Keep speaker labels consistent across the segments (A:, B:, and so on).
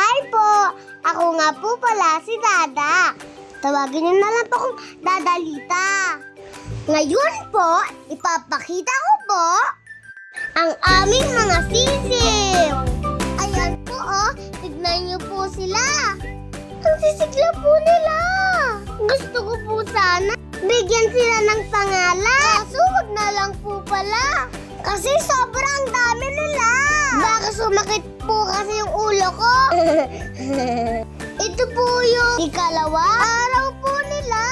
A: Hi po! Ako nga po pala si Dada. Tawagin niyo na lang po akong Dadalita. Ngayon po, ipapakita ko po ang aming mga sisiw. Ayan po oh, tignan niyo po sila. Ang sisigla po nila. Gusto ko po sana bigyan sila ng pangalan. Kaso wag na lang po pala. Kasi sobrang dami nila. Baka sumakit po kasi yung. Ito po yung ikalawa araw po nila.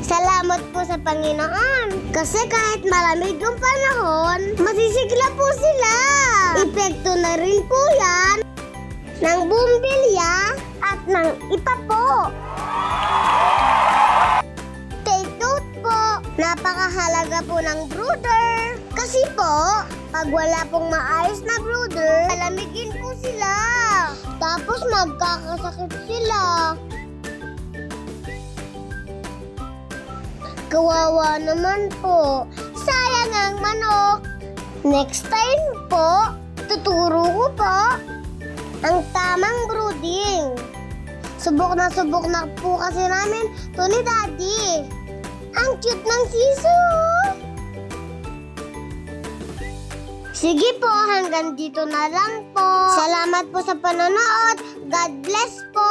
A: Salamat po sa Panginoon. Kasi kahit malamig yung panahon, masisigla po sila. Epekto na rin po yan ng bumbilya at ng ipa po. Take note po, napakahalaga po ng brooder. Kasi po, pag wala pong maayos na brooder, malamigin po sila. Tapos magkakasakit sila. Kawawa naman po. Sayang ang manok. Next time po, tuturo ko po ang tamang brooding. Subok na subok na po kasi namin to ni Daddy. Ang cute ng siso. Sige po, hanggang dito na lang po. Salamat po sa panonood. God bless po.